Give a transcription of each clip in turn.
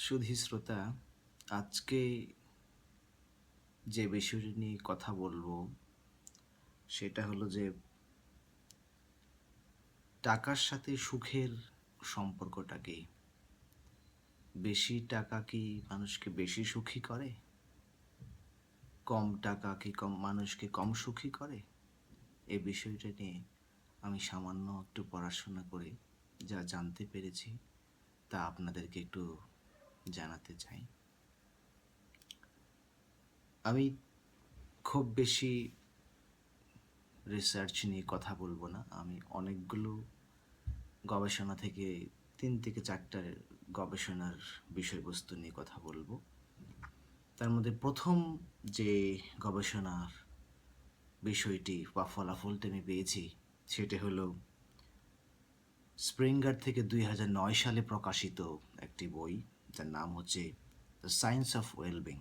সুধী শ্রোতা, আজকে যে বিষয়টি নিয়ে কথা বলব, সেটা হলো যে টাকার সাথে সুখের সম্পর্কটা কি? বেশি টাকা কি মানুষকে বেশি সুখী করে? কম টাকা কি কম মানুষকে কম সুখী করে? এ বিষয়টা নিয়ে আমি সামান্য একটু পড়াশোনা করে যা জানতে পেরেছি, তা আপনাদেরকে একটু জানাতে চাই। আমি খুব বেশি রিসার্চ নিয়ে কথা বলব না। আমি অনেকগুলো গবেষণা থেকে তিন থেকে চারটার গবেষণার বিষয়বস্তু নিয়ে কথা বলব। তার মধ্যে প্রথম যে গবেষণার বিষয়টি বা ফলাফলটি আমি পেয়েছি, সেটি হলো স্প্রিঙ্গার থেকে দুই সালে প্রকাশিত একটি বই। যার নাম হচ্ছে দ্য সায়েন্স অফ ওয়েলবিং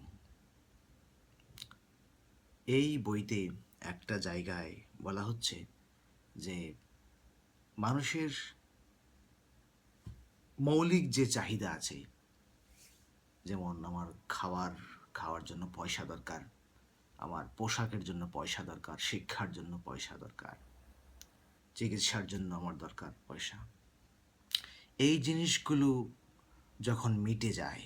এই বইতে একটা জায়গায় বলা হচ্ছে যে মানুষের মৌলিক যে চাহিদা আছে, যেমন আমার খাওয়ার খাওয়ার জন্য পয়সা দরকার, আমার পোশাকের জন্য পয়সা দরকার, শিক্ষার জন্য পয়সা দরকার, চিকিৎসার জন্য আমার দরকার পয়সা। এই জিনিসগুলো যখন মিটে যায়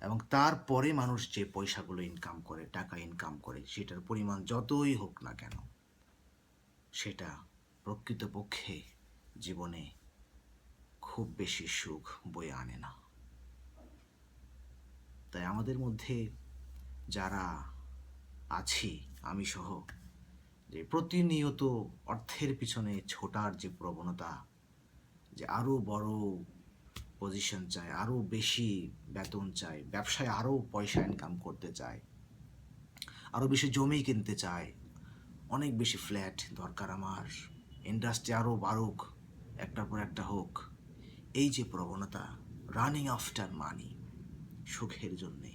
এবং তারপরে মানুষ যে পয়সাগুলো ইনকাম করে, টাকা ইনকাম করে, সেটার পরিমাণ যতই হোক না কেন, সেটা প্রকৃতপক্ষে জীবনে খুব বেশি সুখ বয়ে আনে না। তাই আমাদের মধ্যে যারা আছি, আমি সহ, যে প্রতিনিয়ত অর্থের পিছনে ছোটার যে প্রবণতা, যে আরও বড় পজিশন চায়, আরও বেশি বেতন চায়, ব্যবসায় আরও পয়সা ইনকাম করতে চায়, আরও বেশি জমি কিনতে চায়, অনেক বেশি ফ্ল্যাট দরকার আমার ইন্ডাস্ট্রি আরও বাড়ুক, একটার পর একটা হোক। এই যে প্রবণতা রানিং আফটার মানি সুখের জন্যে।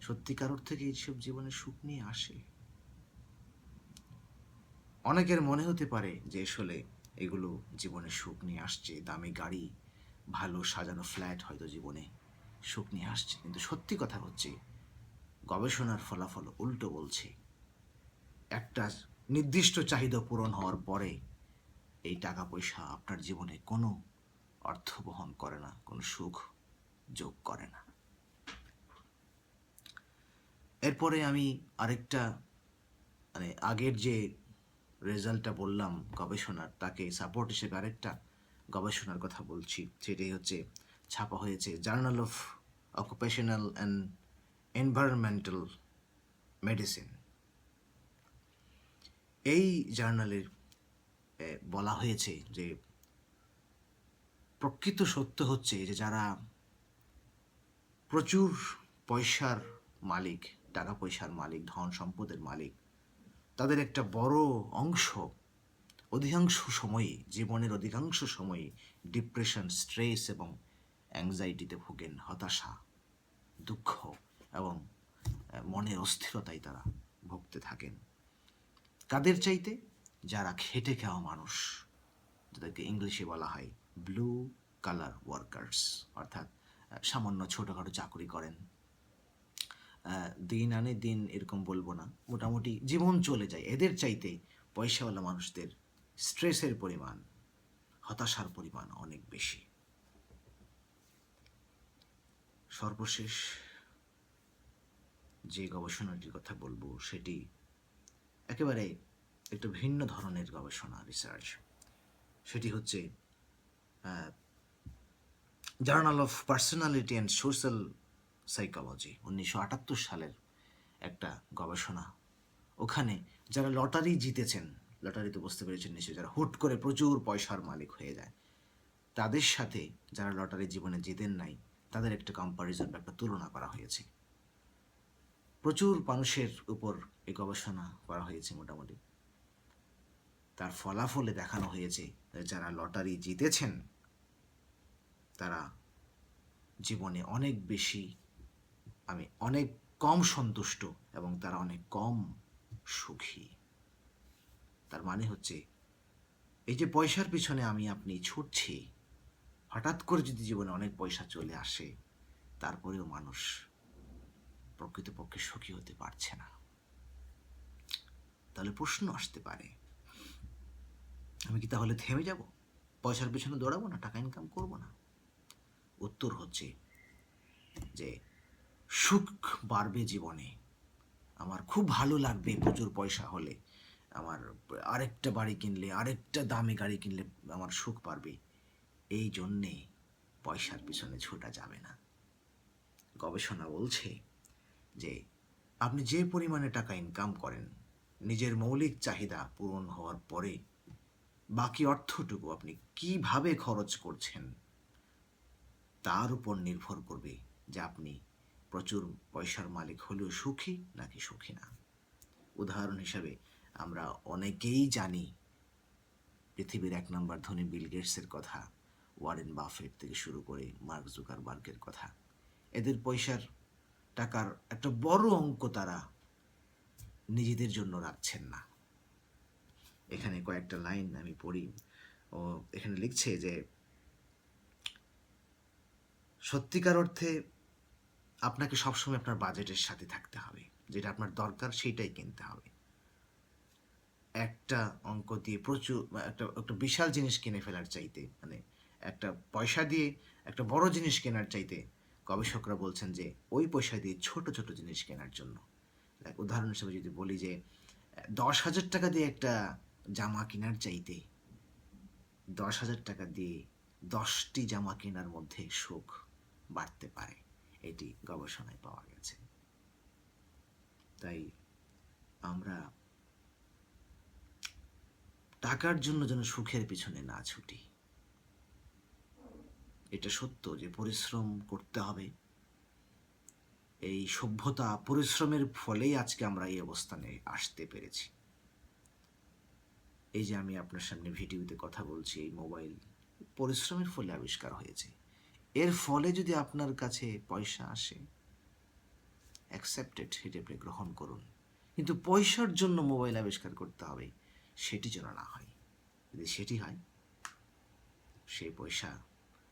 সত্যিকার অর্থে কি এইসব জীবনে সুখ নিয়ে আসে। অনেকের মনে হতে পারে যে আসলে এগুলো জীবনে সুখ নিয়ে আসছে, দামি গাড়ি ভালো সাজানো ফ্ল্যাট হয়তো জীবনে সুখ নিয়ে আসছে, কিন্তু সত্যি কথা হচ্ছে, গবেষণার ফলাফল উল্টো বলছে। একটা নির্দিষ্ট চাহিদা পূরণ হওয়ার পরে এই টাকা পয়সা আপনার জীবনে কোনো অর্থ বহন করে না, কোনো সুখ যোগ করে না। এরপরে আমি আরেকটা মানে আগের যে রেজাল্টটা বললাম গবেষণার, তাকে সাপোর্ট হিসেবে আরেকটা গবেষণার কথা বলছি সেটাই হচ্ছে ছাপা হয়েছে। Journal of Occupational and Environmental Medicine এই জার্নালের বলা হয়েছে যে প্রকৃত সত্য হচ্ছে যে যারা প্রচুর পয়সার মালিক, টাকা পয়সার মালিক, ধন সম্পদের মালিক, তাদের একটা বড় অংশ অধিকাংশ সময়ই, জীবনের অধিকাংশ সময়ই ডিপ্রেশন স্ট্রেস এবং অ্যাংজাইটিতে ভোগেন হতাশা, দুঃখ এবং মনের অস্থিরতায় তারা ভুগতে থাকেন। কাদের চাইতে? যারা খেটে খাওয়া মানুষ, যাদেরকে ইংলিশে বলা হয় ব্লু কালার ওয়ার্কার্স অর্থাৎ সামান্য ছোটোখাটো চাকরি করেন। দিন আনে দিন এরকম বলব না, মোটামুটি জীবন চলে যায়। এদের চাইতে পয়সাওয়ালা মানুষদের স্ট্রেসের পরিমাণ, হতাশার পরিমাণ অনেক বেশি। সর্বশেষ যে গবেষণাটির কথা বলব, সেটি একেবারে একটু ভিন্ন ধরনের গবেষণা রিসার্চ সেটি হচ্ছে Journal of Personality and Social Psychology উনিশশো আটাত্তর সালের একটা গবেষণা। ওখানে যারা লটারি জিতেছেন লটারি তো বুঝতে পেরেছেন নিশ্চয়ই, যারা হুট করে প্রচুর পয়সার মালিক হয়ে যায়। তাদের সাথে যারা লটারি জীবনে জিতেন নাই, তাদের একটা কম্পারিজন বা একটা তুলনা করা হয়েছে। প্রচুর মানুষের উপর এই গবেষণা করা হয়েছে মোটামুটি। তার ফলাফলে দেখানো হয়েছে যারা লটারি জিতেছেন, তারা জীবনে অনেক বেশি, আমি অনেক কম সন্তুষ্ট এবং তারা অনেক কম সুখী। তার মানে হচ্ছে, এই যে পয়সার পিছনে আমি আপনি ছুটছি, হঠাৎ করে যদি জীবনে অনেক পয়সা চলে আসে, তারপরেও মানুষ প্রকৃতপক্ষে সুখী হতে পারছে না। তাহলে প্রশ্ন আসতে পারে, আমি কি তাহলে থেমে যাব? পয়সার পেছনে দৌড়াবো না? টাকা ইনকাম করব না? উত্তর হচ্ছে যে, সুখ বাড়বে জীবনে। আমার খুব ভালো লাগবে প্রচুর পয়সা হলে। আমার আরেকটা বাড়ি কিনলে, আরেকটা দামি গাড়ি কিনলে আমার সুখ পারবে। এই জন্যে পয়সার পিছনে ছোটা যাবে না। গবেষণা বলছে যে, আপনি যে পরিমাণে টাকা ইনকাম করেন, নিজের মৌলিক চাহিদা পূরণ হওয়ার পরে বাকি অর্থটুকু আপনি কীভাবে খরচ করছেন, তার উপর নির্ভর করবে যে আপনি প্রচুর পয়সার মালিক হলেও সুখী নাকি সুখী না। উদাহরণ হিসাবে আমরা অনেকেই জানি পৃথিবীর এক নম্বর ধনী বিল গেটসের কথা, ওয়ারেন বাফেট থেকে শুরু করে মার্ক জুকার জুকারবার্গের কথা। এদের পয়সার টাকার একটা বড় অঙ্ক তারা নিজেদের জন্য রাখছেন না। এখানে কয়েকটা লাইন আমি পড়ি। ও, এখানে লিখছে যে, সত্যিকার অর্থে আপনাকে সবসময় আপনার বাজেটের সাথে থাকতে হবে। যেটা আপনার দরকার সেইটাই কিনতে হবে। একটা অঙ্ক দিয়ে প্রচুর, একটা একটা বিশাল জিনিস কিনে ফেলার চাইতে মানে একটা পয়সা দিয়ে একটা বড় জিনিস কেনার চাইতে গবেষকরা বলছেন যে ওই পয়সা দিয়ে ছোট ছোট জিনিস কেনার জন্য। উদাহরণ হিসেবে যদি বলি যে, দশ হাজার টাকা দিয়ে একটা জামা কেনার চাইতে দশ হাজার টাকা দিয়ে দশটি জামা কেনার মধ্যে সুখ বাড়তে পারে। এটি গবেষণায় পাওয়া গেছে। তাই আমরা টাকার জন্য যেন সুখের পিছনে না ছুটি। এটা সত্য যে পরিশ্রম করতে হবে। এই সভ্যতা পরিশ্রমের ফলেই আজকে আমরা এই অবস্থানে আসতে পেরেছি। এই যে আমি আপনার সামনে ভিডিওতে কথা বলছি, এই মোবাইল পরিশ্রমের ফলে আবিষ্কার হয়েছে। এর ফলে যদি আপনার কাছে পয়সা আসে অ্যাকসেপ্টেড সেটি আপনি গ্রহণ করুন। কিন্তু পয়সার জন্য মোবাইল আবিষ্কার করতে হবে। সেটি যেন না হয়। যদি সেটি হয়, সেই পয়সা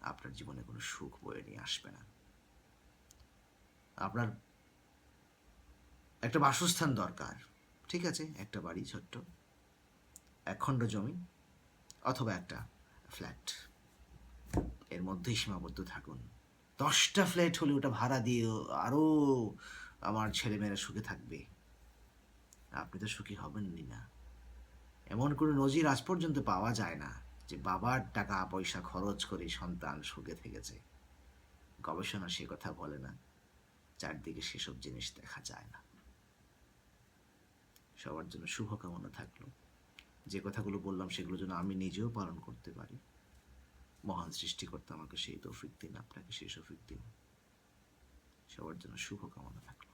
আপনার জীবনে কোনো সুখ বয়ে নিয়ে আসবে না। আপনার একটা বাসস্থান দরকার, ঠিক আছে? একটা বাড়ি ছোট্ট এক খণ্ড জমি, অথবা একটা ফ্ল্যাট। এর মধ্যেই সীমাবদ্ধ থাকুন। দশটা ফ্ল্যাট হলে ওটা ভাড়া দিয়ে আরও আমার ছেলেমেয়েরা সুখে থাকবে। আপনি তো সুখী হবেননি না। এমন কোনো নজির আজ পর্যন্ত পাওয়া যায় না যে বাবার টাকা পয়সা খরচ করে সন্তান সুখে থেকেছে। গবেষণা সে কথা বলে না। চারদিকে সেসব জিনিস দেখা যায় না। সবার জন্য শুভকামনা থাকল। যে কথাগুলো বললাম সেগুলো যেন আমি নিজেও পালন করতে পারি। মহান সৃষ্টিকর্তা আমাকে সেই তৌফিক দিন, আপনাকে সেই তৌফিক দিন। সবার জন্য শুভকামনা থাকল।